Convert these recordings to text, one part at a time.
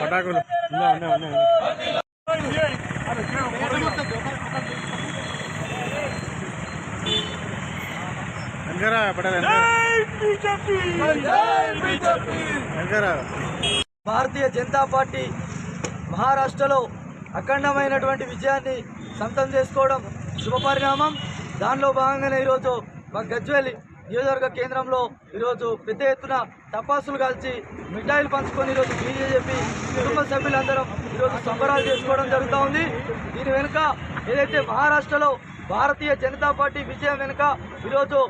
పటాకులు వెంకరా Bharatiya Janata party మహారాష్ట్రలో అఖండమైనటువంటి విజయాన్ని సొంతం చేసుకోవడం శుభపరిణామం. దానిలో భాగంగానే ఈరోజు మా గజ్వేల్ నియోజకవర్గ కేంద్రంలో ఈరోజు పెద్ద ఎత్తున టపాసులు కాల్చి మిఠాయిలు పంచుకొని ఈరోజు బీజేపీ కుటుంబ సభ్యులందరం ఈరోజు సంబరాలు చేసుకోవడం జరుగుతూ ఉంది. దీని వెనుక ఏదైతే మహారాష్ట్రలో భారతీయ జనతా పార్టీ విజయం వెనుక ఈరోజు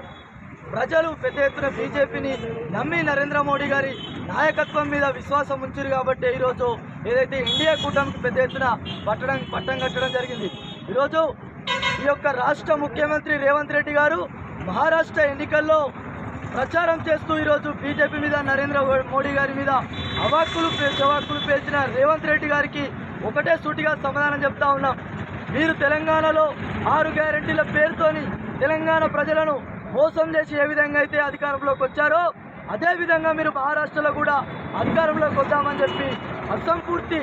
ప్రజలు పెద్ద ఎత్తున బీజేపీని నమ్మి నరేంద్ర మోడీ గారి నాయకత్వం మీద విశ్వాసం ఉంచారు కాబట్టి ఈరోజు ఏదైతే ఇండియా కూటమికి పెద్ద ఎత్తున పట్టడం పట్టం కట్టడం జరిగింది. ఈరోజు ఈ యొక్క రాష్ట్ర ముఖ్యమంత్రి రేవంత్ రెడ్డి గారు మహారాష్ట్ర ఎన్నికల్లో ప్రచారం చేస్తూ ఈరోజు బీజేపీ మీద నరేంద్ర మోడీ గారి మీద అవాక్కులు పే- చవాక్కులు పేల్చిన రేవంత్ రెడ్డి గారికి ఒకటే సూటిగా సమాధానం చెప్తా ఉన్నాం. మీరు తెలంగాణలో ఆరు గ్యారెంటీల పేరుతోని తెలంగాణ ప్రజలను మోసం చేసి ఏ విధంగా అయితే అధికారంలోకి వచ్చారో అదేవిధంగా మీరు మహారాష్ట్రలో కూడా అధికారంలోకి వద్దామని చెప్పి అసంపూర్తి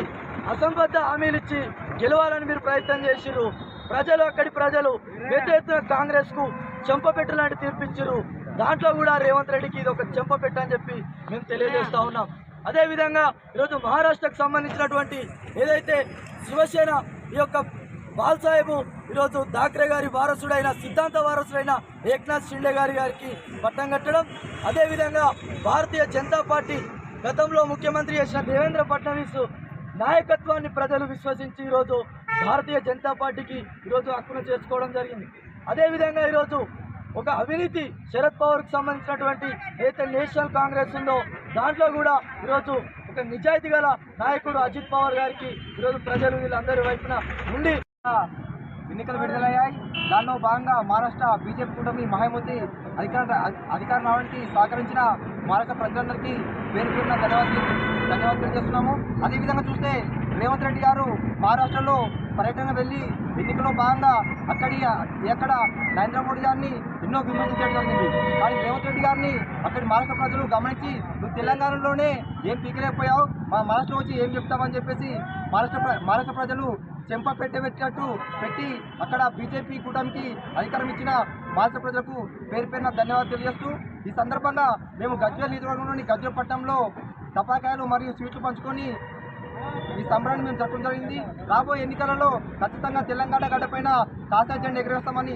అసంబద్ధ హామీలు ఇచ్చి గెలవాలని మీరు ప్రయత్నం చేసిరు ప్రజలు అక్కడి ప్రజలు పెద్ద ఎత్తున కాంగ్రెస్కు చెంపపెట్టు లాంటి తీర్పిచ్చిర్రు దాంట్లో కూడా రేవంత్ రెడ్డికి ఇది ఒక చెంపపెట్ట అని చెప్పి మేము తెలియజేస్తా ఉన్నాం. అదేవిధంగా ఈరోజు మహారాష్ట్రకు సంబంధించినటువంటి ఏదైతే శివసేన ఈ యొక్క బాల్సాహేబు ఈరోజు థాక్రే గారి వారసుడైన సిద్ధాంత వారసుడైన ఏక్నాథ్ షిండే గారి గారికి పట్టం కట్టడం. అదేవిధంగా భారతీయ జనతా పార్టీ గతంలో ముఖ్యమంత్రి చేసిన దేవేంద్ర ఫడ్నవీస్ నాయకత్వాన్ని ప్రజలు విశ్వసించి ఈరోజు భారతీయ జనతా పార్టీకి ఈరోజు హక్కును చేర్చుకోవడం జరిగింది. అదేవిధంగా ఈరోజు ఒక అవినీతి శరద్ పవార్కి సంబంధించినటువంటి ఏదైతే నేషనల్ కాంగ్రెస్ ఉందో దాంట్లో కూడా ఈరోజు ఒక నిజాయితీ గల నాయకుడు అజిత్ పవార్ గారికి ఈరోజు ప్రజలు వీళ్ళందరి వైపున ఉండి ఎన్నికలు విడుదలయ్యాయి. దానిలో భాగంగా మహారాష్ట్ర బీజేపీ కూటమి మహామూర్తి అధికార అధికార రావడానికి సహకరించిన మహారాష్ట్ర ప్రజలందరికీ పేరు పేరున ధన్యవాదాలు ధన్యవాదాలు తెలియజేస్తున్నాము. అదేవిధంగా చూస్తే రేవంత్ రెడ్డి గారు మహారాష్ట్రలో పర్యటన వెళ్ళి ఎన్నికలో భాగంగా అక్కడి ఎక్కడ నరేంద్ర మోడీ గారిని ఎన్నో విమర్శించడం జరిగింది. కానీ రేవంత్ రెడ్డి గారిని అక్కడి మహారాష్ట్ర ప్రజలు గమనించి నువ్వు తెలంగాణలోనే ఏం పీకలేకపోయావు? మా మహారాష్ట్ర వచ్చి ఏం చెప్తామని చెప్పేసి మహారాష్ట్ర మహారాష్ట్ర ప్రజలు చెంప పెట్టబెట్టినట్టు పెట్టి అక్కడ బీజేపీ కూటమికి అధికారం ఇచ్చిన మహారాష్ట్ర ప్రజలకు పేరు పేరున ధన్యవాదాలు తెలియజేస్తూ ఈ సందర్భంగా మేము గజ్వేల్ నియోజకవర్గంలోని గజ్వేల్ పట్టణంలో టపాకాయలు మరియు స్వీట్లు పంచుకొని ఈ సంబరాన్ని మేము జరపడం జరిగింది. రాబోయే ఎన్నికలలో ఖచ్చితంగా తెలంగాణ గడ్డపైన కాసా జెండా ఎగరేస్తామని